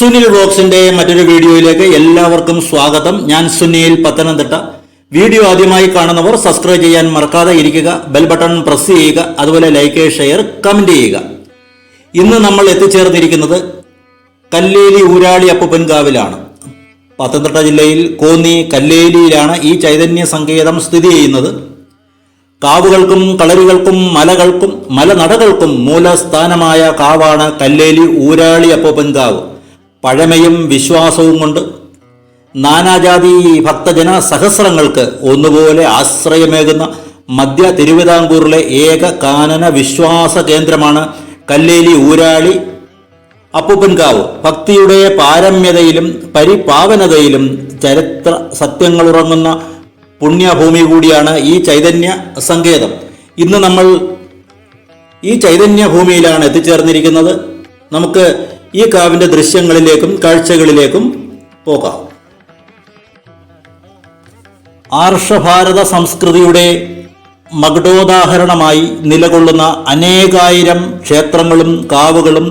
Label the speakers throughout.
Speaker 1: സുനിൽ വ്ളോഗ്സിന്റെ മറ്റൊരു വീഡിയോയിലേക്ക് എല്ലാവർക്കും സ്വാഗതം. ഞാൻ സുനിൽ പത്തനംതിട്ട. വീഡിയോ ആദ്യമായി കാണുന്നവർ സബ്സ്ക്രൈബ് ചെയ്യാൻ മറക്കാതെ ഇരിക്കുക ബെൽ ബട്ടൺ പ്രസ് ചെയ്യുക അതുപോലെ ലൈക്ക് ഷെയർ കമന്റ് ചെയ്യുക. ഇന്ന് നമ്മൾ എത്തിച്ചേർന്നിരിക്കുന്നത് കല്ലേലി ഊരാളി അപ്പുപ്പൻകാവിലാണ് പത്തനംതിട്ട ജില്ലയിൽ കോന്നി കല്ലേലിയിലാണ് ഈ ചൈതന്യ സങ്കേതം സ്ഥിതി ചെയ്യുന്നത്. കാവുകൾക്കും കളരികൾക്കും മലകൾക്കും മലനടകൾക്കും മൂലസ്ഥാനമായ കാവാണ് കല്ലേലി ഊരാളി അപ്പൂപ്പൻകാവ് പഴമയും വിശ്വാസവും കൊണ്ട് നാനാജാതി ഭക്തജന സഹസ്രങ്ങൾക്ക് ഒന്നുപോലെ ആശ്രയമേകുന്ന മധ്യ തിരുവിതാംകൂറിലെ ഏക കാനന വിശ്വാസ കേന്ദ്രമാണ് കല്ലേലി ഊരാളി അപ്പുപ്പൻകാവ് ഭക്തിയുടെ പാരമ്യതയിലും പരിപാവനതയിലും ചരിത്ര സത്യങ്ങളുറങ്ങുന്ന പുണ്യഭൂമി കൂടിയാണ് ഈ ചൈതന്യ സങ്കേതം. ഇന്ന് നമ്മൾ ഈ ചൈതന്യ ഭൂമിയിലാണ് എത്തിച്ചേർന്നിരിക്കുന്നത്. നമുക്ക് ഈ കാവിന്റെ ദൃശ്യങ്ങളിലേക്കും കാഴ്ചകളിലേക്കും പോകാം. ആർഷഭാരത സംസ്കൃതിയുടെ മകുടോദാഹരണമായി നിലകൊള്ളുന്ന അനേകായിരം ക്ഷേത്രങ്ങളും കാവുകളും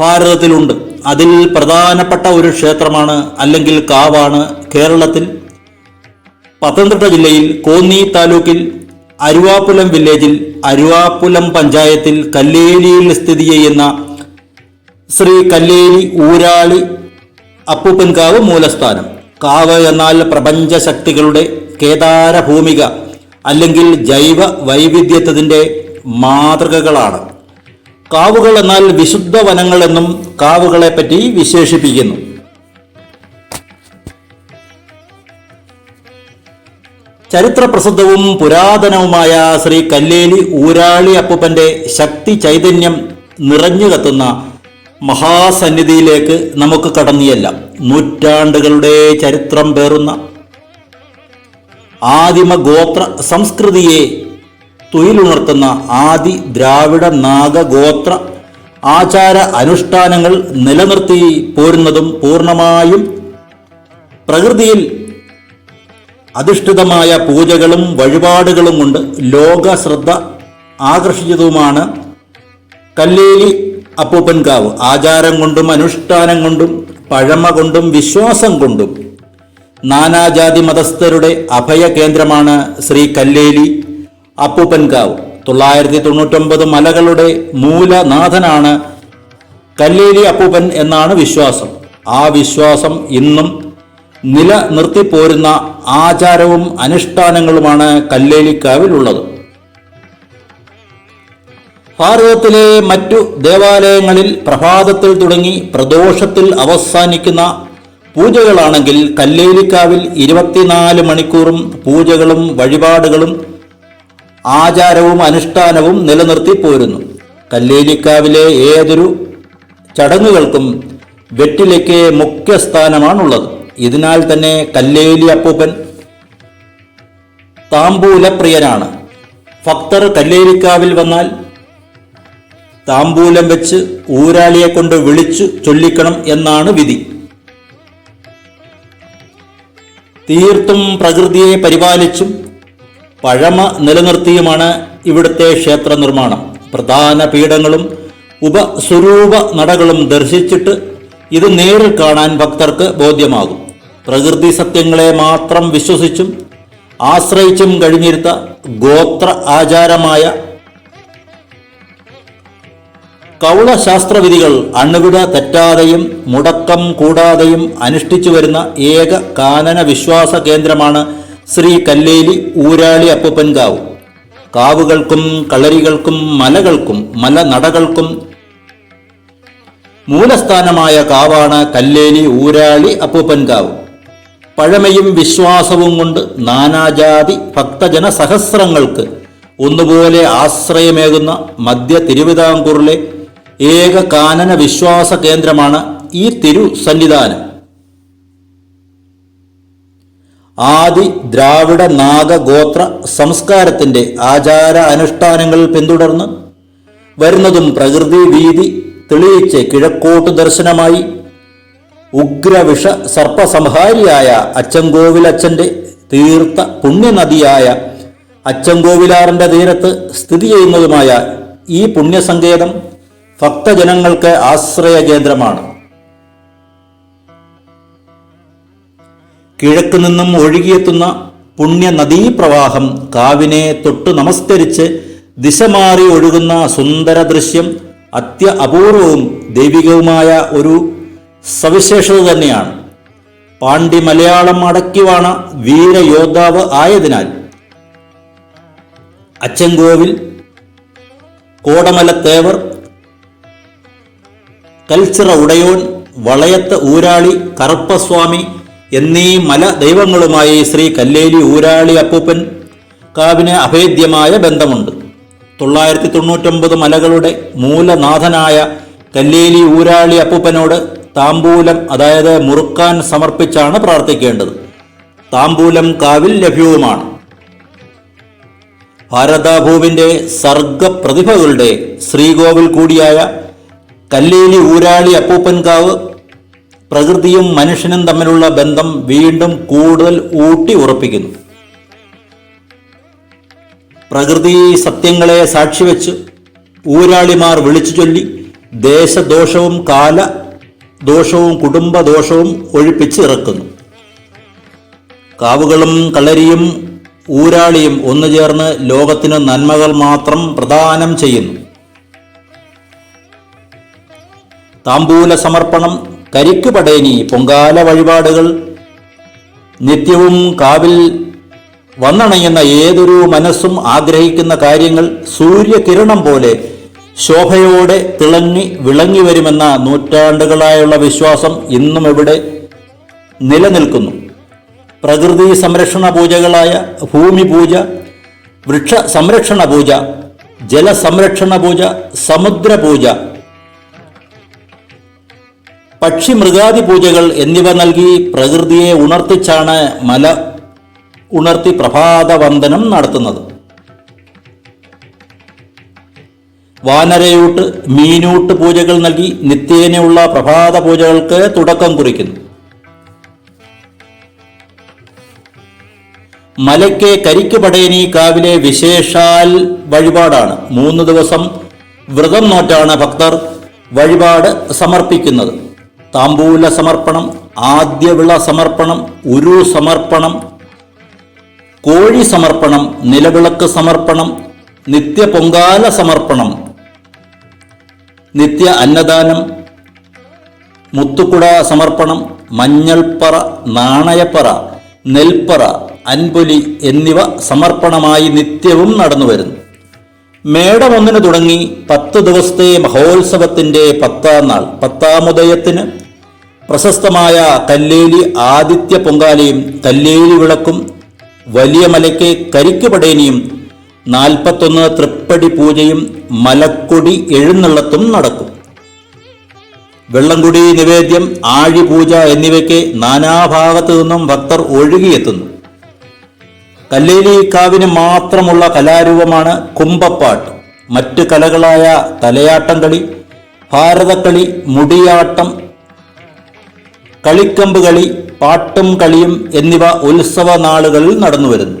Speaker 1: ഭാരതത്തിലുണ്ട്. അതിൽ പ്രധാനപ്പെട്ട ഒരു ക്ഷേത്രമാണ് അല്ലെങ്കിൽ കാവാണ് കേരളത്തിൽ. പത്തനംതിട്ട ജില്ലയിൽ കോന്നി താലൂക്കിൽ അരുവാപ്പുലം വില്ലേജിൽ അരുവാപ്പുലം പഞ്ചായത്തിൽ കല്ലേലിയിൽ സ്ഥിതി ചെയ്യുന്ന ശ്രീ കല്ലേരി ഊരാളി അപ്പൂപ്പൻകാവ് മൂലസ്ഥാനം. കാവ് എന്നാൽ പ്രപഞ്ച ശക്തികളുടെ കേദാര ഭൂമിക അല്ലെങ്കിൽ ജൈവ വൈവിധ്യത്തിന്റെ മാതൃകകളാണ്. കാവുകൾ എന്നാൽ വിശുദ്ധ വനങ്ങൾ എന്നും കാവുകളെ പറ്റി വിശേഷിപ്പിക്കുന്നു. ചരിത്രപ്രസിദ്ധവും പുരാതനവുമായ ശ്രീ കല്ലേലി ഊരാളി അപ്പൂപ്പന്റെ ശക്തി ചൈതന്യം നിറഞ്ഞു കത്തുന്ന മഹാസന്നിധിയിലേക്ക് നമുക്ക് കടന്നിയല്ല. നൂറ്റാണ്ടുകളുടെ ചരിത്രം പേറുന്ന ആദിമ ഗോത്ര സംസ്കൃതിയെ തൊയിലുണർത്തുന്ന ആദി ദ്രാവിഡ നാഗഗോത്ര ആചാര അനുഷ്ഠാനങ്ങൾ നിലനിർത്തി പോരുന്നതും പൂർണമായും പ്രകൃതിയിൽ അധിഷ്ഠിതമായ പൂജകളും വഴിപാടുകളും കൊണ്ട് ലോക ശ്രദ്ധ ആകർഷിച്ചതുമാണ് കല്ലേലി അപ്പൂപ്പൻകാവ്. ആചാരം കൊണ്ടും അനുഷ്ഠാനം കൊണ്ടും പഴമ കൊണ്ടും വിശ്വാസം കൊണ്ടും നാനാജാതി മതസ്ഥരുടെ അഭയ കേന്ദ്രമാണ് ശ്രീ കല്ലേലി അപ്പൂപ്പൻകാവ്. തൊള്ളായിരത്തി തൊണ്ണൂറ്റൊമ്പത് മലകളുടെ മൂലനാഥനാണ് കല്ലേലി അപ്പൂപ്പൻ എന്നാണ് വിശ്വാസം. ആ വിശ്വാസം ഇന്നും നിലനിർത്തിപ്പോരുന്ന ആചാരവും അനുഷ്ഠാനങ്ങളുമാണ് കല്ലേലിക്കാവിലുള്ളത്. ഭാരതത്തിലെ മറ്റു ദേവാലയങ്ങളിൽ പ്രഭാതത്തിൽ തുടങ്ങി പ്രദോഷത്തിൽ അവസാനിക്കുന്ന പൂജകളാണെങ്കിൽ കല്ലേലിക്കാവിൽ ഇരുപത്തിനാല് മണിക്കൂറും പൂജകളും വഴിപാടുകളും ആചാരവും അനുഷ്ഠാനവും നിലനിർത്തി പോരുന്നു. കല്ലേലിക്കാവിലെ ഏതൊരു ചടങ്ങുകൾക്കും വെറ്റിലയ്ക്ക് മുഖ്യസ്ഥാനമാണുള്ളത്. ഇതിനാൽ തന്നെ കല്ലേലി അപ്പൂപ്പൻ താമ്പൂലപ്രിയനാണ്. ഭക്തർ കല്ലേലിക്കാവിൽ വന്നാൽ താമ്പൂലം വെച്ച് ഊരാളിയെ കൊണ്ട് വിളിച്ചു ചൊല്ലിക്കണം എന്നാണ് വിധി. തീർത്തും പ്രകൃതിയെ പരിപാലിച്ചും പഴമ നിലനിർത്തിയുമാണ് ഇവിടുത്തെ ക്ഷേത്ര നിർമ്മാണം. പ്രധാന പീഠങ്ങളും ഉപസ്വരൂപ നടകളും ദർശിച്ചിട്ട് ഇത് നേരിൽ കാണാൻ ഭക്തർക്ക് ബോധ്യമാകും. പ്രകൃതി സത്യങ്ങളെ മാത്രം വിശ്വസിച്ചും ആശ്രയിച്ചും കഴിഞ്ഞിരുത്ത ഗോത്ര ആചാരമായ കൗളശാസ്ത്രവിധികൾ അണുവിട തെറ്റാതെയും മുടക്കം കൂടാതെയും അനുഷ്ഠിച്ചു വരുന്ന ഏക കാനന വിശ്വാസ കേന്ദ്രമാണ് ശ്രീ കല്ലേലി ഊരാളി അപ്പൂപ്പൻകാവ് കാവുകൾക്കും കളരികൾക്കും മലകൾക്കും മലനടകൾക്കും മൂലസ്ഥാനമായ കാവാണ് കല്ലേലി ഊരാളി അപ്പൂപ്പൻകാവ് പഴമയും വിശ്വാസവും കൊണ്ട് നാനാജാതി ഭക്തജന സഹസ്രങ്ങൾക്ക് ഒന്നുപോലെ ആശ്രയമേകുന്ന മധ്യ തിരുവിതാംകൂറിലെ ഏക കാനന വിശ്വാസ കേന്ദ്രമാണ് ഈ തിരു സന്നിധാനം ആദി ദ്രാവിഡ നാഗഗോത്ര സംസ്കാരത്തിന്റെ ആചാര അനുഷ്ഠാനങ്ങൾ പിന്തുടർന്ന് വരുന്നതും പ്രകൃതി വീതി തെളിയിച്ച് കിഴക്കോട്ട് ദർശനമായി ഉഗ്രവിഷ സർപ്പസംഹാരിയായ അച്ചൻകോവിലച്ഛന്റെ തീർത്ത പുണ്യനദിയായ അച്ചൻകോവിലാറിന്റെ തീരത്ത് സ്ഥിതി ചെയ്യുന്നതുമായ ഈ പുണ്യസങ്കേതം ഭക്തജനങ്ങൾക്ക് ആശ്രയ കേന്ദ്രമാണ് കിഴക്ക് നിന്നും ഒഴുകിയെത്തുന്ന പുണ്യ നദീപ്രവാഹം കാവിനെ തൊട്ടു നമസ്കരിച്ച് ദിശ മാറി ഒഴുകുന്ന സുന്ദര ദൃശ്യം അത്യ അപൂർവവും ദൈവികവുമായ ഒരു സവിശേഷത തന്നെയാണ്. പാണ്ഡി മലയാളം അടക്കിവാണ വീരയോദ്ധാവ് ആയതിനാൽ അച്ചൻകോവിൽ കോടമലത്തേവർ കൽച്ചിറ ഉടയോൻ വളയത്ത് ഊരാളി കറുപ്പസ്വാമി എന്നീ മല ദൈവങ്ങളുമായി ശ്രീ കല്ലേലി ഊരാളി അപ്പൂപ്പൻ കാവിന് അഭേദ്യമായ ബന്ധമുണ്ട്. തൊള്ളായിരത്തി തൊണ്ണൂറ്റൊമ്പത് മലകളുടെ മൂലനാഥനായ കല്ലേലി ഊരാളി അപ്പൂപ്പനോട് താമ്പൂലം അതായത് മുറുക്കാൻ സമർപ്പിച്ചാണ് പ്രാർത്ഥിക്കേണ്ടത്. താമ്പൂലം കാവിൽ ലഭ്യവുമാണ്. ഭാരതാഭൂവിന്റെ സർഗപ്രതിഭകളുടെ ശ്രീകോവിൽ കൂടിയായ കല്ലേലി ഊരാളി അപ്പൂപ്പൻകാവ് പ്രകൃതിയും മനുഷ്യനും തമ്മിലുള്ള ബന്ധം വീണ്ടും കൂടുതൽ ഊട്ടി ഉറപ്പിക്കുന്നു. പ്രകൃതി സത്യങ്ങളെ സാക്ഷിവെച്ച് ഊരാളിമാർ വിളിച്ചു ചൊല്ലി ദേശദോഷവും കാല ദോഷവും കുടുംബദോഷവും ഒഴിപ്പിച്ച് ഇറക്കുന്നു. കാവുകളും കളരിയും ഊരാളിയും ഒന്നു ചേർന്ന് ലോകത്തിന് നന്മകൾ മാത്രം പ്രദാനം ചെയ്യുന്നു. താമ്പൂല സമർപ്പണം കരിക്ക് പടേനി പൊങ്കാല വഴിപാടുകൾ. നിത്യവും കാവിൽ വന്നണയുന്ന ഏതൊരു മനസ്സും ആഗ്രഹിക്കുന്ന കാര്യങ്ങൾ സൂര്യകിരണം പോലെ ശോഭയോടെ തിളങ്ങി വിളങ്ങി വരുമെന്ന നൂറ്റാണ്ടുകളായുള്ള വിശ്വാസം ഇന്നും ഇവിടെ നിലനിൽക്കുന്നു. പ്രകൃതി സംരക്ഷണ പൂജകളായ ഭൂമി പൂജ വൃക്ഷ സംരക്ഷണ പൂജ ജലസംരക്ഷണ പൂജ സമുദ്ര പൂജ പക്ഷി മൃഗാദി പൂജകൾ എന്നിവ നൽകി പ്രകൃതിയെ ഉണർത്തിച്ചാണ് മല ഉണർത്തി പ്രഭാതവന്ദനം നടത്തുന്നത്. വാനരയൂട്ട് മീനൂട്ട് പൂജകൾ നൽകി നിത്യേനയുള്ള പ്രഭാത പൂജകൾക്ക് തുടക്കം കുറിക്കുന്നു. മലയ്ക്ക് കരിക്ക് പടയനി കാവിലെ വിശേഷാൽ വഴിപാടാണ്. മൂന്ന് ദിവസം വ്രതം നോറ്റാണ് ഭക്തർ വഴിപാട് സമർപ്പിക്കുന്നത്. താമ്പൂല സമർപ്പണം ആദ്യവിള സമർപ്പണം ഉരു സമർപ്പണം കോഴി സമർപ്പണം നിലവിളക്ക് സമർപ്പണം നിത്യ പൊങ്കാല സമർപ്പണം നിത്യ അന്നദാനം മുത്തുക്കുട സമർപ്പണം മഞ്ഞൾപ്പറ നാണയപ്പറ നെൽപ്പറ അൻപൊലി എന്നിവ സമർപ്പണമായി നിത്യവും നടന്നു വരുന്നു. മേടം ഒന്നിന് തുടങ്ങി പത്ത് ദിവസത്തെ മഹോത്സവത്തിന്റെ പത്താം നാൾ പത്താമുദയത്തിന് പ്രശസ്തമായ കല്ലേലി ആദിത്യ പൊങ്കാലയും കല്ലേലി വിളക്കും വലിയ മലയ്ക്ക് കരിക്കുപടേനിയും നാൽപ്പത്തൊന്ന് തൃപ്പടി പൂജയും മലക്കൊടി എഴുന്നള്ളത്തും നടക്കും. വെള്ളംകുടി നിവേദ്യം ആഴിപൂജ എന്നിവയ്ക്ക് നാനാഭാഗത്തു നിന്നും ഭക്തർ ഒഴുകിയെത്തുന്നു. കല്ലേലി കാവിന് മാത്രമുള്ള കലാരൂപമാണ് കുമ്പപ്പാട്ട് മറ്റ് കലകളായ തലയാട്ടം കളി ഭാരതക്കളി മുടിയാട്ടം കളിക്കമ്പ് കളി പാട്ടും കളിയും എന്നിവ ഉത്സവ നാളുകളിൽ നടന്നുവരുന്നു.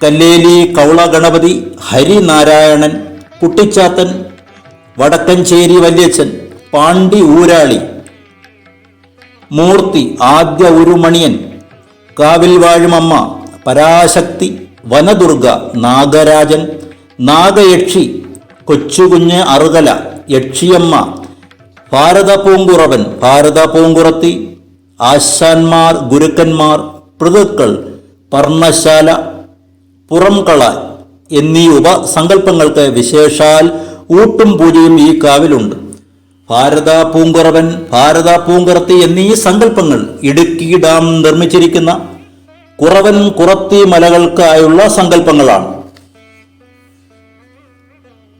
Speaker 1: കല്ലേലി കൗള ഗണപതി ഹരിനാരായണൻ കുട്ടിച്ചാത്തൻ വടക്കഞ്ചേരി വല്യച്ഛൻ പാണ്ടി ഊരാളി മൂർത്തി ആദ്യ ഉരുമണിയൻ കാവിൽ വാഴുമമ്മ പരാശക്തി വനദുർഗ നാഗരാജൻ നാഗയക്ഷി കൊച്ചുകുഞ്ഞ് അറുകല യക്ഷിയമ്മ ഭാരത പൂങ്കുറവൻ ഭാരത പൂങ്കുറത്തി ആശാന്മാർ ഗുരുക്കന്മാർ പൃതുക്കൾ പർണശാല പുറംകള എന്നീ ഉപസങ്കല്പങ്ങൾക്ക് വിശേഷാൽ ഊട്ടും പൂജയും ഈ കാവിലുണ്ട്. ഭാരത പൂങ്കുറവൻ ഭാരത പൂങ്കുറത്തി എന്നീ സങ്കല്പങ്ങൾ ഇടുക്കി ഡാം നിർമ്മിച്ചിരിക്കുന്ന കുറവൻ കുറത്തി മലകൾക്കായുള്ള സങ്കല്പങ്ങളാണ്.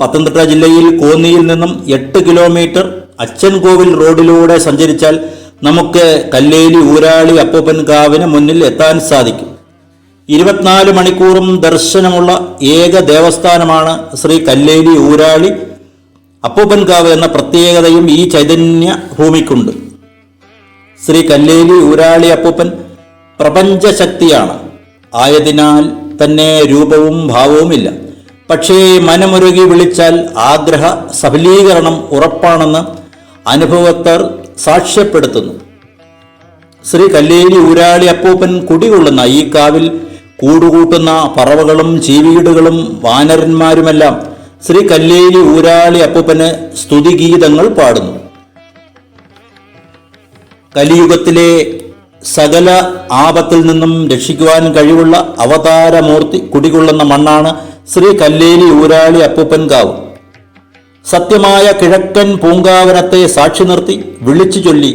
Speaker 1: പത്തനംതിട്ട ജില്ലയിൽ കോന്നിയിൽ നിന്നും എട്ട് കിലോമീറ്റർ അച്ചൻകോവിൽ റോഡിലൂടെ സഞ്ചരിച്ചാൽ നമുക്ക് കല്ലേലി ഊരാളി അപ്പൂപ്പൻ കാവിന് മുന്നിൽ എത്താൻ സാധിക്കും. ഇരുപത്തിനാല് മണിക്കൂറും ദർശനമുള്ള ഏക ദേവസ്ഥാനമാണ് ശ്രീ കല്ലേലി ഊരാളി അപ്പൂപ്പൻകാവ് എന്ന പ്രത്യേകതയും ഈ ചൈതന്യ ഭൂമിക്കുണ്ട്. ശ്രീ കല്ലേലി ഊരാളി അപ്പൂപ്പൻ പ്രപഞ്ചശക്തിയാണ്. ആയതിനാൽ തന്നെ രൂപവും ഭാവവുമില്ല. പക്ഷേ മനമുരുകി വിളിച്ചാൽ ആഗ്രഹ സഫലീകരണം ഉറപ്പാണെന്ന് അനുഭവത്തർ സാക്ഷ്യപ്പെടുത്തുന്നു. ശ്രീ കല്ലേരി ഊരാളി അപ്പൂപ്പൻ കുടികൊള്ളുന്ന ഈ കാവിൽ കൂടുകൂട്ടുന്ന പറവകളും ചീവീടുകളും വാനരന്മാരുമെല്ലാം ശ്രീ കല്ലേരി ഊരാളി അപ്പൂപ്പന് സ്തുതിഗീതങ്ങൾ പാടുന്നു. കലിയുഗത്തിലെ സകല ആപത്തിൽ നിന്നും രക്ഷിക്കുവാൻ കഴിവുള്ള അവതാരമൂർത്തി കുടികൊള്ളുന്ന മണ്ണാണ് ശ്രീ കല്ലേരി ഊരാളി അപ്പൂപ്പൻ കാവ്. സത്യമായ കിഴക്കൻ പൂങ്കാവനത്തെ സാക്ഷി നിർത്തി വിളിച്ചു ചൊല്ലി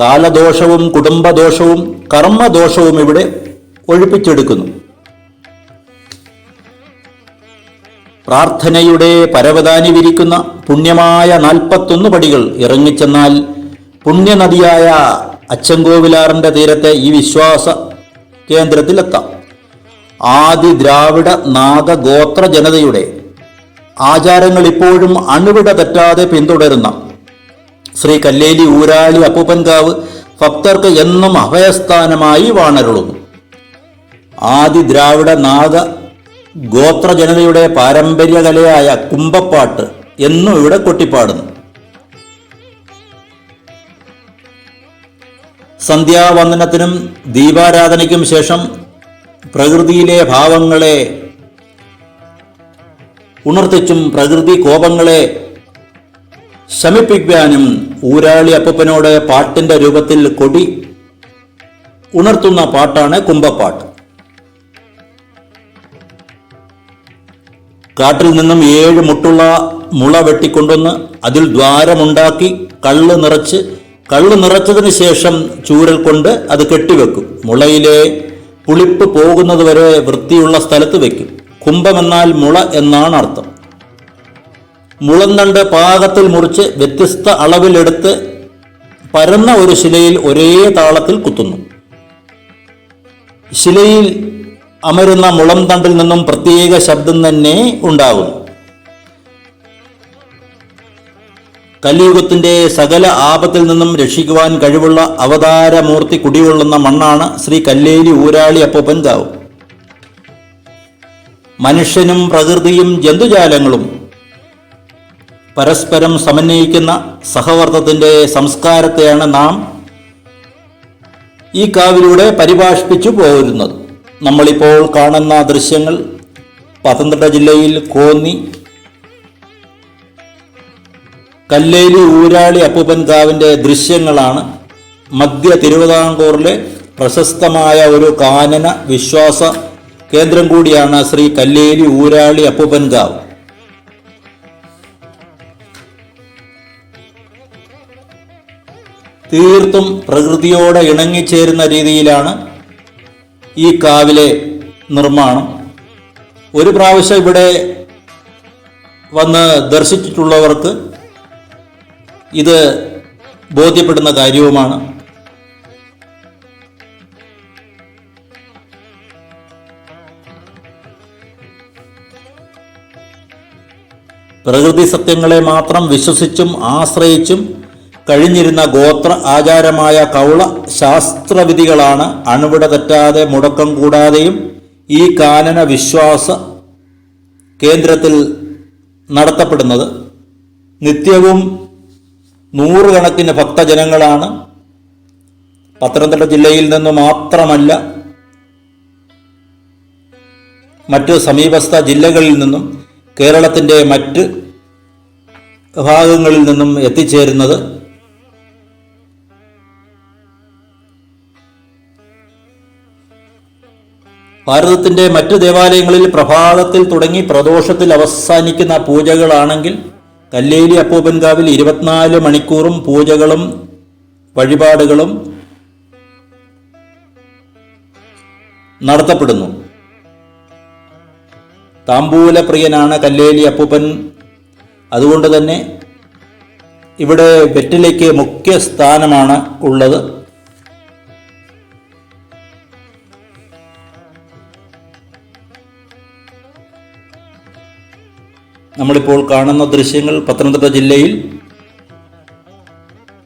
Speaker 1: കാലദോഷവും കുടുംബദോഷവും കർമ്മദോഷവും ഇവിടെ ഒഴിപ്പിച്ചെടുക്കുന്നു. പ്രാർത്ഥനയുടെ പരവതാനി വിരിക്കുന്ന പുണ്യമായ നാൽപ്പത്തൊന്ന് പടികൾ ഇറങ്ങിച്ചെന്നാൽ പുണ്യനദിയായ അച്ചങ്കോവിലാറിന്റെ തീരത്തെ ഈ വിശ്വാസ കേന്ദ്രത്തിലെത്താം. ആദി ദ്രാവിഡ നാഗഗോത്ര ജനതയുടെ ആചാരങ്ങൾ ഇപ്പോഴും അണുവിട തെറ്റാതെ പിന്തുടരുന്ന ശ്രീ കല്ലേലി ഊരാളി അപ്പൂപ്പൻകാവ് ഭക്തർക്ക് എന്നും അഭയസ്ഥാനമായി വാണരുളുന്നു. ആദി ദ്രാവിഡ നാഗ ഗോത്ര ജനതയുടെ പാരമ്പര്യ കലയായ കുമ്പപ്പാട്ട് എന്നും ഇവിടെ കൊട്ടിപ്പാടുന്നു. സന്ധ്യാവന്ദനത്തിനും ദീപാരാധനയ്ക്കും ശേഷം പ്രകൃതിയിലെ ഭാവങ്ങളെ ഉണർത്തിച്ചും പ്രകൃതി കോപങ്ങളെ ശമിപ്പിക്കാനും ഊരാളി അപ്പനോട് പാട്ടിന്റെ രൂപത്തിൽ കൊടി ഉണർത്തുന്ന പാട്ടാണ് കുംഭപ്പാട്ട്. കാട്ടിൽ നിന്നും ഏഴ് മുട്ടുള്ള മുള വെട്ടിക്കൊണ്ടുവന്ന് അതിൽ ദ്വാരമുണ്ടാക്കി കള്ള് നിറച്ച് കള്ള് നിറച്ചതിന് ശേഷം ചൂരൽ കൊണ്ട് അത് കെട്ടിവെക്കും. മുളയിലെ പുളിപ്പ് പോകുന്നതുവരെ വൃത്തിയുള്ള സ്ഥലത്ത് വെക്കും. കുംഭമെന്നാൽ മുള എന്നാണ് അർത്ഥം. മുളന്തണ്ട് പാകത്തിൽ മുറിച്ച് വ്യത്യസ്ത അളവിലെടുത്ത് പരന്ന ഒരു ശിലയിൽ ഒരേ താളത്തിൽ കുത്തുന്നു. ശിലയിൽ അമരുന്ന മുളം തണ്ടിൽ നിന്നും പ്രത്യേക ശബ്ദം തന്നെ ഉണ്ടാകുന്നു. കലിയുഗത്തിന്റെ സകല ആപത്തിൽ നിന്നും രക്ഷിക്കുവാൻ കഴിവുള്ള അവതാരമൂർത്തി കുടികൊള്ളുന്ന മണ്ണാണ് ശ്രീ കല്ലേരി ഊരാളി അപ്പൊ കാവ് മനുഷ്യനും പ്രകൃതിയും ജന്തുജാലങ്ങളും പരസ്പരം സമന്വയിക്കുന്ന സഹവർത്തത്തിന്റെ സംസ്കാരത്തെയാണ് നാം ഈ കാവിലൂടെ പരിഭാഷിപ്പിച്ചു പോരുന്നത്. നമ്മളിപ്പോൾ കാണുന്ന ദൃശ്യങ്ങൾ പത്തനംതിട്ട ജില്ലയിൽ കോന്നി കല്ലേലി ഊരാളി അപ്പൂപ്പൻ കാവിന്റെ ദൃശ്യങ്ങളാണ്. മധ്യ തിരുവിതാംകൂറിലെ പ്രശസ്തമായ ഒരു കാനന വിശ്വാസ കേന്ദ്രം കൂടിയാണ് ശ്രീ കല്ലേലി ഊരാളി അപ്പുപൻകാവ് കാവ് തീർത്തും പ്രകൃതിയോടെ ഇണങ്ങിച്ചേരുന്ന രീതിയിലാണ് ഈ കാവിലെ നിർമ്മാണം. ഒരു പ്രാവശ്യം ഇവിടെ വന്ന് ദർശിച്ചിട്ടുള്ളവർക്ക് ഇത് ബോധ്യപ്പെടുന്ന കാര്യവുമാണ്. പ്രകൃതി സത്യങ്ങളെ മാത്രം വിശ്വസിച്ചും ആശ്രയിച്ചും കഴിഞ്ഞിരുന്ന ഗോത്ര ആചാരമായ കൗള ശാസ്ത്രവിധികളാണ് അണുവിട തെറ്റാതെ മുടക്കം കൂടാതെയും ഈ കാനന വിശ്വാസ കേന്ദ്രത്തിൽ നടത്തപ്പെടുന്നത്. നിത്യവും നൂറുകണക്കിന് ഭക്തജനങ്ങളാണ്. പത്തനംതിട്ട ജില്ലയിൽ നിന്ന് മാത്രമല്ല മറ്റു സമീപസ്ഥ ജില്ലകളിൽ നിന്നും കേരളത്തിന്റെ മറ്റ് ഭാഗങ്ങളിൽ നിന്നും എത്തിച്ചേരുന്നത് ഭാരതത്തിന്റെ മറ്റ് ദേവാലയങ്ങളിൽ പ്രഭാതത്തിൽ തുടങ്ങി പ്രദോഷത്തിൽ അവസാനിക്കുന്ന പൂജകളാണെങ്കിൽ കല്ലേലി അപ്പൂപ്പൻകാവിൽ ഇരുപത്തിനാല് മണിക്കൂറും പൂജകളും വഴിപാടുകളും നടത്തപ്പെടുന്നു. താമ്പൂലപ്രിയനാണ് കല്ലേലി അപ്പൂപ്പൻ. അതുകൊണ്ട് തന്നെ ഇവിടെ വെറ്റിലയ്ക്ക് മുഖ്യ സ്ഥാനമാണ് ഉള്ളത്. നമ്മളിപ്പോൾ കാണുന്ന ദൃശ്യങ്ങൾ പത്തനംതിട്ട ജില്ലയിൽ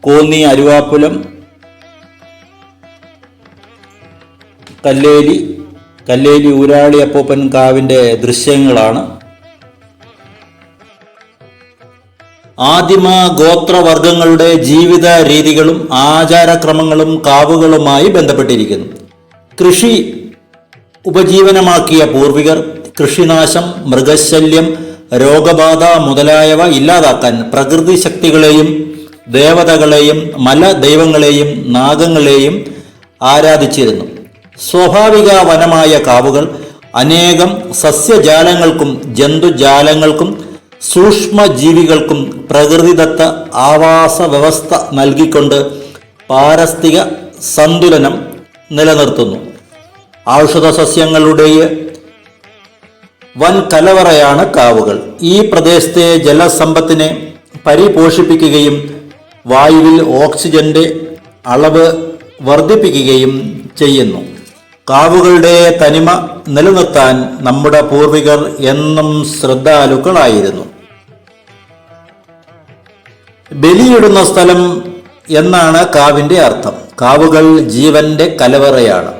Speaker 1: കോന്നി അരുവാപ്പുലം കല്ലേലി കല്ലേലി ഊരാളി അപ്പൂപ്പൻ കാവിന്റെ ദൃശ്യങ്ങളാണ്. ആദിമ ഗോത്രവർഗങ്ങളുടെ ജീവിത രീതികളും ആചാരക്രമങ്ങളും കാവുകളുമായി ബന്ധപ്പെട്ടിരിക്കുന്നു. കൃഷി ഉപജീവനമാക്കിയ പൂർവികർ കൃഷിനാശം മൃഗശല്യം രോഗബാധ മുതലായവ ഇല്ലാതാക്കാൻ പ്രകൃതി ശക്തികളെയും ദേവതകളെയും മല ദൈവങ്ങളെയും നാഗങ്ങളെയും ആരാധിച്ചിരുന്നു. സ്വാഭാവിക വനമായ കാവുകൾ അനേകം സസ്യജാലങ്ങൾക്കും ജന്തുജാലങ്ങൾക്കും സൂക്ഷ്മജീവികൾക്കും പ്രകൃതിദത്ത ആവാസ വ്യവസ്ഥ നൽകിക്കൊണ്ട് പാരസ്ഥിക സന്തുലനം നിലനിർത്തുന്നു. ഔഷധ സസ്യങ്ങളുടെ വൻ കലവറയാണ് കാവുകൾ. ഈ പ്രദേശത്തെ ജലസമ്പത്തിനെ പരിപോഷിപ്പിക്കുകയും വായുവിൽ ഓക്സിജന്റെ അളവ് വർദ്ധിപ്പിക്കുകയും ചെയ്യുന്നു. കാവുകളുടെ തനിമ നിലനിർത്താൻ നമ്മുടെ പൂർവികർ എന്നും ശ്രദ്ധാലുക്കളായിരുന്നു. ബലിയിടുന്ന സ്ഥലം എന്നാണ് കാവിന്റെ അർത്ഥം. കാവുകൾ ജീവന്റെ കലവറയാണ്.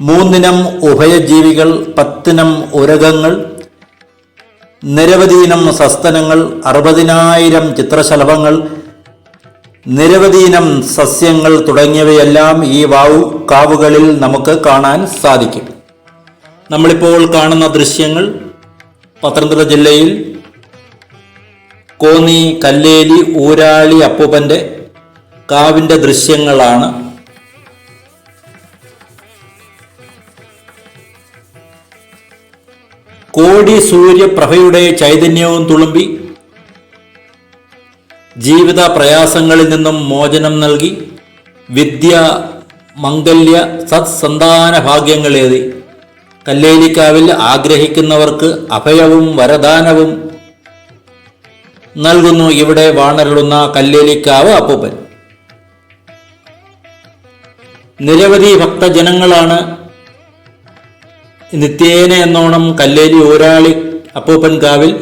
Speaker 1: മൂന്നിനം ഉഭയജീവികൾ പത്തിനം ഉരകങ്ങൾ നിരവധിയിനം സസ്തനങ്ങൾ അറുപതിനായിരം ചിത്രശലഭങ്ങൾ നിരവധിയിനം സസ്യങ്ങൾ തുടങ്ങിയവയെല്ലാം ഈ വാവു കാവുകളിൽ നമുക്ക് കാണാൻ സാധിക്കും. നമ്മളിപ്പോൾ കാണുന്ന ദൃശ്യങ്ങൾ പത്തനംതിട്ട ജില്ലയിൽ കോന്നി കല്ലേലി ഊരാളി അപ്പൂപ്പന്റെ കാവിന്റെ ദൃശ്യങ്ങളാണ്. കോടി സൂര്യപ്രഭയുടെ ചൈതന്യവും തുളുമ്പി ജീവിത പ്രയാസങ്ങളിൽ നിന്നും മോചനം നൽകി വിദ്യ മംഗല്യ സത്സന്താന ഭാഗ്യങ്ങളേറി. കല്ലേലിക്കാവിൽ ആഗ്രഹിക്കുന്നവർക്ക് അഭയവും വരദാനവും നൽകുന്നു ഇവിടെ വാണരുളുന്ന കല്ലേലിക്കാവ് അപ്പൂപ്പൻ. നിരവധി ഭക്തജനങ്ങളാണ് നിത്യേന എന്നോണം കല്ലേലി ഊരാളി അപ്പൂപ്പൻ കാവിൽ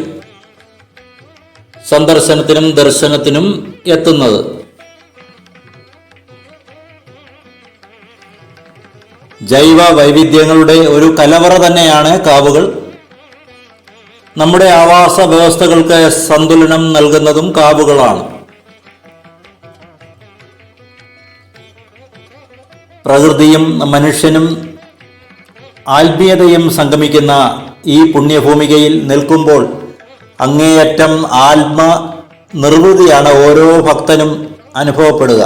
Speaker 1: സന്ദർശനത്തിനും ദർശനത്തിനും എത്തുന്നത്. ജൈവ വൈവിധ്യങ്ങളുടെ ഒരു കലവറ തന്നെയാണ് കാവുകൾ. നമ്മുടെ ആവാസ വ്യവസ്ഥകൾക്ക് സന്തുലനം നൽകുന്നതും കാവുകളാണ്. പ്രകൃതിയും മനുഷ്യനും ആത്മീയതയും സംഗമിക്കുന്ന ഈ പുണ്യഭൂമികയിൽ നിൽക്കുമ്പോൾ അങ്ങേയറ്റം ആത്മ നിർവൃതിയാണ് ഓരോ ഭക്തനും അനുഭവപ്പെടുക.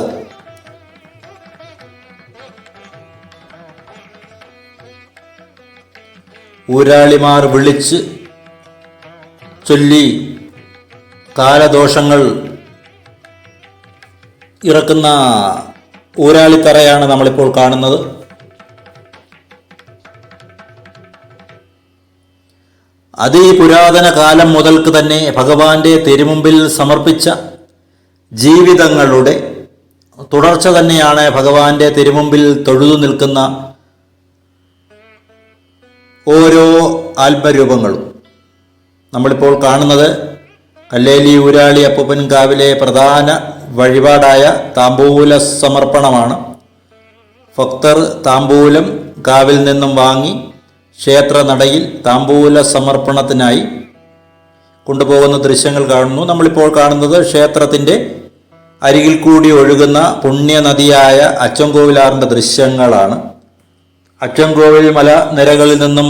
Speaker 1: ഊരാളിമാർ വിളിച്ച് ചൊല്ലി കാലദോഷങ്ങൾ ഇറക്കുന്ന ഊരാളിത്തറയാണ് നമ്മളിപ്പോൾ കാണുന്നത്. അതിപുരാതന കാലം മുതൽക്ക് തന്നെ ഭഗവാന്റെ തിരുമുമ്പിൽ സമർപ്പിച്ച ജീവിതങ്ങളുടെ തുടർച്ച തന്നെയാണ് ഭഗവാന്റെ തിരുമുമ്പിൽ തൊഴുതു നിൽക്കുന്ന ഓരോ ആത്മരൂപങ്ങളും നമ്മളിപ്പോൾ കാണുന്നത് കല്ലേലി ഊരാളി അപ്പൂപ്പൻ കാവിലെ പ്രധാന വഴിപാടായ താമ്പൂല സമർപ്പണമാണ്. ഭക്തർ താമ്പൂലം കാവിൽ നിന്നും വാങ്ങി ക്ഷേത്ര നടയിൽ താമ്പൂല സമർപ്പണത്തിനായി കൊണ്ടുപോകുന്ന ദൃശ്യങ്ങൾ കാണുന്നു. നമ്മളിപ്പോൾ കാണുന്നത് ക്ഷേത്രത്തിന്റെ അരികിൽ കൂടി ഒഴുകുന്ന പുണ്യനദിയായ അച്ചൻകോവിലാറിന്റെ ദൃശ്യങ്ങളാണ്. അച്ചൻകോവിൽ മല നിരകളിൽ നിന്നും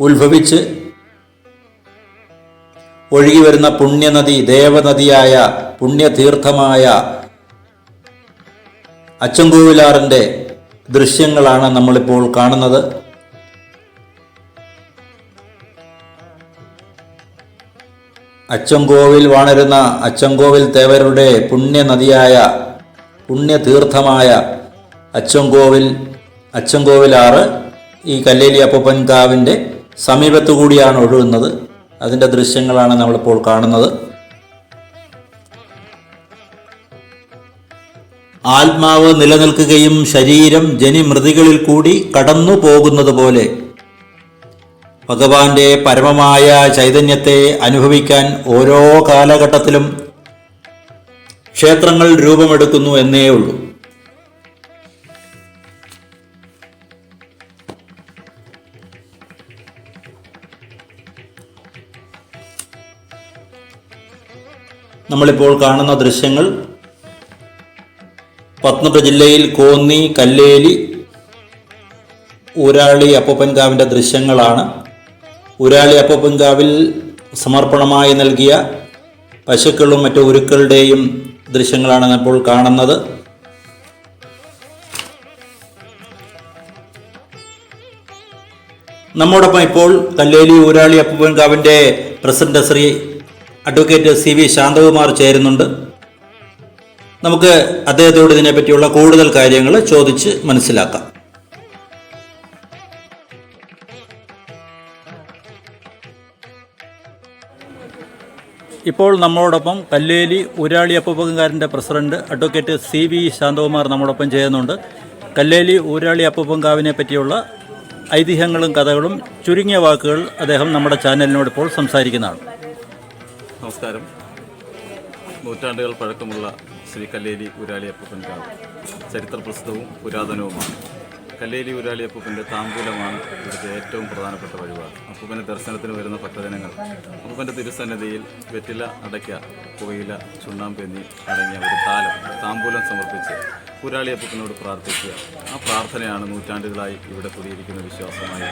Speaker 1: ഉത്ഭവിച്ച് ഒഴുകി വരുന്ന പുണ്യനദി ദേവനദിയായ പുണ്യതീർത്ഥമായ അച്ചൻകോവിലാറിന്റെ ദൃശ്യങ്ങളാണ് നമ്മളിപ്പോൾ കാണുന്നത്. അച്ചൻകോവിൽ വാണരുന്ന അച്ചങ്കോവിൽ തേവരുടെ പുണ്യനദിയായ പുണ്യതീർത്ഥമായ അച്ചങ്കോവിൽ അച്ചങ്കോവിലാറ് ഈ കല്ലേലി അപ്പൻ കാവിന്റെ സമീപത്തു കൂടിയാണ് ഒഴുകുന്നത്. അതിന്റെ ദൃശ്യങ്ങളാണ് നമ്മളിപ്പോൾ കാണുന്നത്. ആത്മാവ് നിലനിൽക്കുകയും ശരീരം ജനിമൃതികളിൽ കൂടി കടന്നു പോകുന്നത് പോലെ ഭഗവാന്റെ പരമമായ ചൈതന്യത്തെ അനുഭവിക്കാൻ ഓരോ കാലഘട്ടത്തിലും ക്ഷേത്രങ്ങൾ രൂപമെടുക്കുന്നു എന്നേ ഉള്ളൂ. നമ്മളിപ്പോൾ കാണുന്ന ദൃശ്യങ്ങൾ പത്തനംതിട്ട ജില്ലയിൽ കോന്നി കല്ലേലി ഊരാളി അപ്പപ്പൻകാവിന്റെ ദൃശ്യങ്ങളാണ്. ഊരാളി അപ്പപ്പൻകാവിൽ സമർപ്പണമായി നൽകിയ പശുക്കളും മറ്റു ഉരുക്കളുടെയും ദൃശ്യങ്ങളാണ് ഇപ്പോൾ കാണുന്നത്. നമ്മോടൊപ്പം ഇപ്പോൾ Kalleli Oorali അപ്പുപൻകാവിന്റെ president Sri advocate C V Santhakumar ചേരുന്നുണ്ട്. നമുക്ക് അദ്ദേഹത്തോട് ഇതിനെപ്പറ്റിയുള്ള കൂടുതൽ കാര്യങ്ങൾ ചോദിച്ച് മനസ്സിലാക്കാം. ഇപ്പോൾ നമ്മളോടൊപ്പം Kalleli Oorali അപ്പപ്പങ്കാരന്റെ president advocate C V Santhakumar നമ്മോടൊപ്പം ചെയ്യുന്നുണ്ട് കല്ലേലി ഊരാളി അപ്പപ്പങ്കാവിനെ പറ്റിയുള്ള ഐതിഹ്യങ്ങളും കഥകളും ചുരുങ്ങിയ വാക്കുകൾ അദ്ദേഹം നമ്മുടെ ചാനലിനോട് ഇപ്പോൾ സംസാരിക്കുന്നതാണ്.
Speaker 2: നമസ്കാരം. നൂറ്റാണ്ടുകൾ പഴക്കമുള്ള ശ്രീ കല്ലേലി ഊരാളി അപ്പൂപ്പൻകാവ് ചരിത്രപ്രസിദ്ധവും പുരാതനവുമാണ്. കല്ലേലി ഉരാളി അപ്പൂപ്പന്റെ താമ്പൂലമാണ് ഇവിടുത്തെ ഏറ്റവും പ്രധാനപ്പെട്ട വഴിപാട്. അപ്പൂപ്പന്റെ ദർശനത്തിന് വരുന്ന ഭക്തജനങ്ങൾ അപ്പൂപ്പന്റെ തിരുസന്നിധിയിൽ വെറ്റില അടയ്ക്ക പുകയില ചുണ്ണാമ്പ് എന്നീ അടങ്ങിയ ഒരു താലം താമ്പൂലം സമർപ്പിച്ച് ഉരാളി അപ്പൂപ്പനോട് പ്രാർത്ഥിക്കുക. ആ പ്രാർത്ഥനയാണ് നൂറ്റാണ്ടുകളായി ഇവിടെ കുടിയിരിക്കുന്ന വിശ്വാസമായി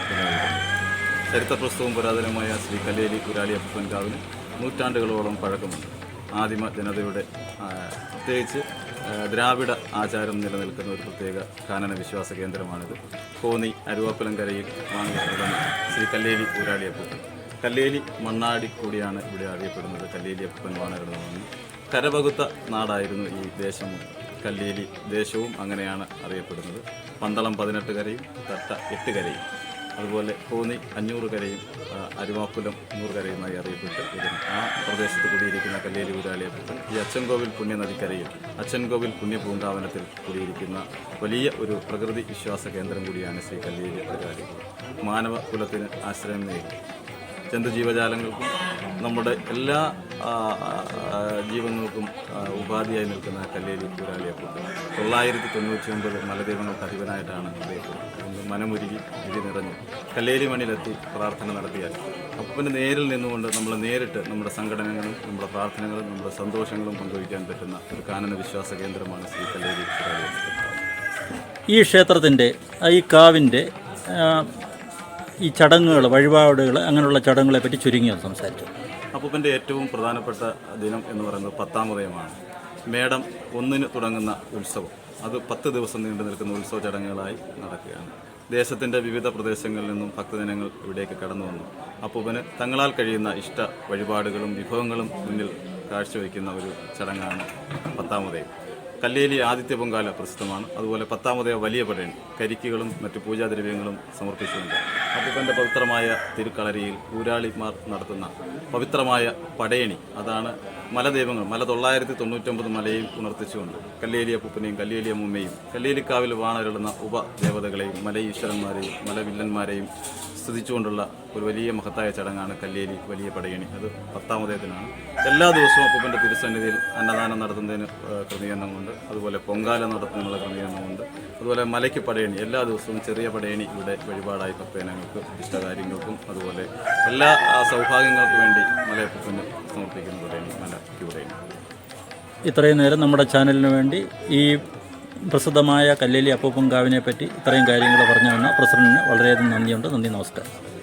Speaker 2: ചരിത്രപ്രസ്തവും പുരാതനമായ ശ്രീ കല്ലേലി അപ്പൂപ്പൻ കാവിന് നൂറ്റാണ്ടുകളോളം പഴക്കമുണ്ട്. ആദിമ ജനതയുടെ പ്രത്യേകിച്ച് ദ്രാവിഡ ആചാരം നിലനിൽക്കുന്ന ഒരു പ്രത്യേക കാനന വിശ്വാസ കേന്ദ്രമാണിത്. കോന്നി അരുവാപ്പലങ്കരയിൽ ശ്രീ കല്ലേലി ഊരാളിയപ്പൻ കല്ലേലി മണ്ണാടി കൂടിയാണ് ഇവിടെ അറിയപ്പെടുന്നത്. കല്ലേലി അപ്പൻ വാണരുന്നതെന്ന് കരപകുത്ത നാടായിരുന്നു ഈ ദേശം. കല്ലേലി ദേശവും അങ്ങനെയാണ് അറിയപ്പെടുന്നത്. പന്തളം പതിനെട്ട് കരയും തട്ട എട്ട് കരയും. അതുപോലെ കോന്നി അഞ്ഞൂറ് കരയും അരുവാക്കുലം നൂറ് കരയുമായി അറിയപ്പെട്ട് വരുന്നു. ആ പ്രദേശത്ത് കുടിയിരിക്കുന്ന കല്ലേലി ഊരാളിയപ്പൻ ഈ അച്ചൻകോവിൽ പുണ്യനദിക്കരയിൽ അച്ചൻകോവിൽ പുണ്യപൂങ്കാവനത്തിൽ കുടിയിരിക്കുന്ന വലിയ ഒരു പ്രകൃതി വിശ്വാസ കേന്ദ്രം കൂടിയാണ് ശ്രീ കല്ലേലി ഊരാളി. മാനവ കുലത്തിന് ആശ്രയം നേടി. ജന്തുജീവജാലങ്ങൾക്കും നമ്മുടെ എല്ലാ ജീവങ്ങൾക്കും ഉപാധിയായി നിൽക്കുന്ന കല്ലേരി പൂരാളിയെക്കുറിച്ച് തൊള്ളായിരത്തി തൊണ്ണൂറ്റി ഒമ്പത് മലദൈവങ്ങൾക്ക് അധിപനായിട്ടാണ് അദ്ദേഹം മനമുരുകി വിധി നിറഞ്ഞു കല്ലേരി മണ്ണിലെത്തി പ്രാർത്ഥന നടത്തിയാൽ അപ്പന് നേരിൽ നിന്നുകൊണ്ട് നമ്മൾ നേരിട്ട് നമ്മുടെ സംഘടനകളും നമ്മുടെ പ്രാർത്ഥനകളും നമ്മുടെ സന്തോഷങ്ങളും പങ്കുവയ്ക്കാൻ പറ്റുന്ന ഒരു കാനന വിശ്വാസ കേന്ദ്രമാണ് ശ്രീ കല്ലേരി പൂരാളി
Speaker 1: ഈ ക്ഷേത്രത്തിന്റെ ഈ കാവിന്റെ ഈ ചടങ്ങുകൾ വഴിപാടുകൾ അങ്ങനെയുള്ള ചടങ്ങുകളെ പറ്റി ചുരുങ്ങി ഒന്ന് സംസാരിച്ചു?
Speaker 2: അപ്പൂപ്പന്റെ ഏറ്റവും പ്രധാനപ്പെട്ട ദിനം എന്ന് പറയുന്നത് പത്താം ഉദയമാണ്. മേടം ഒന്നിന് തുടങ്ങുന്ന ഉത്സവം. അത് പത്ത് ദിവസം നീണ്ടു നിൽക്കുന്ന ഉത്സവ ചടങ്ങുകളായി നടക്കുകയാണ്. ദേശത്തിന്റെ വിവിധ പ്രദേശങ്ങളിൽ നിന്നും ഭക്തജനങ്ങൾ ഇവിടേക്ക് കടന്നു വന്നു. അപ്പൂപ്പന് തങ്ങളാൽ കഴിയുന്ന ഇഷ്ട വഴിപാടുകളും വിഭവങ്ങളും മുന്നിൽ കാഴ്ചവെക്കുന്ന ഒരു ചടങ്ങാണ് പത്താമുദയം കല്ലേലി ആദിത്യ പൊങ്കാല പ്രസിദ്ധമാണ്. അതുപോലെ പത്താമതയ വലിയ പടയൻ കരിക്കുകളും മറ്റു പൂജാദ്രവ്യങ്ങളും സമർപ്പിച്ചുകൊണ്ട് അപ്പൂപ്പന്റെ പവിത്രമായ തിരുക്കളരിയിൽ ഊരാളിമാർ നടത്തുന്ന പവിത്രമായ പടയണി. അതാണ് മലദൈവങ്ങൾ മല തൊള്ളായിരത്തി തൊണ്ണൂറ്റൊമ്പത് മലയും ഉണർത്തിച്ചുകൊണ്ട് കല്ലേലി അപ്പൂപ്പനെയും കല്ലേലി അമ്മൂമ്മയും കല്ലേലിക്കാവിൽ വാണരുളുന്ന ഉപദേവതകളെയും മല ഈശ്വരന്മാരെയും മലവില്ലന്മാരെയും സ്തുതിച്ചുകൊണ്ടുള്ള ഒരു വലിയ മഹത്തായ ചടങ്ങാണ് കല്ലേലി വലിയ പടയണി. അത് പത്താമതേതിനാണ്. എല്ലാ ദിവസവും അപ്പൂപ്പന്റെ തിരുസന്നിധിയിൽ അന്നദാനം നടത്തുന്നതിന് ക്രമീകരണമുണ്ട് അതുപോലെ പൊങ്കാല നടത്തുന്നതിനുള്ള ക്രമീകരണമുണ്ട് അതുപോലെ മലയ്ക്ക് പടയണി. എല്ലാ ദിവസവും ചെറിയ പടയണി ഇവിടെ വഴിപാടായി ഭക്തജനങ്ങൾക്ക് ഇഷ്ടകാര്യങ്ങൾക്കും അതുപോലെ എല്ലാ സൗഭാഗ്യങ്ങൾക്കും വേണ്ടി മലയപ്പൂപ്പന് സമർപ്പിക്കുന്ന പടയണി. മലയ്ക്ക്
Speaker 1: ഇത്രയും നേരം നമ്മുടെ ചാനലിന് വേണ്ടി ഈ പ്രസിദ്ധമായ കല്ലേലി അപ്പൂപ്പങ്കാവിനെ പറ്റി ഇത്രയും കാര്യങ്ങൾ പറഞ്ഞു തന്ന പ്രസിഡന്റിന് വളരെയധികം നന്ദിയുണ്ട്. നന്ദി നമസ്കാരം.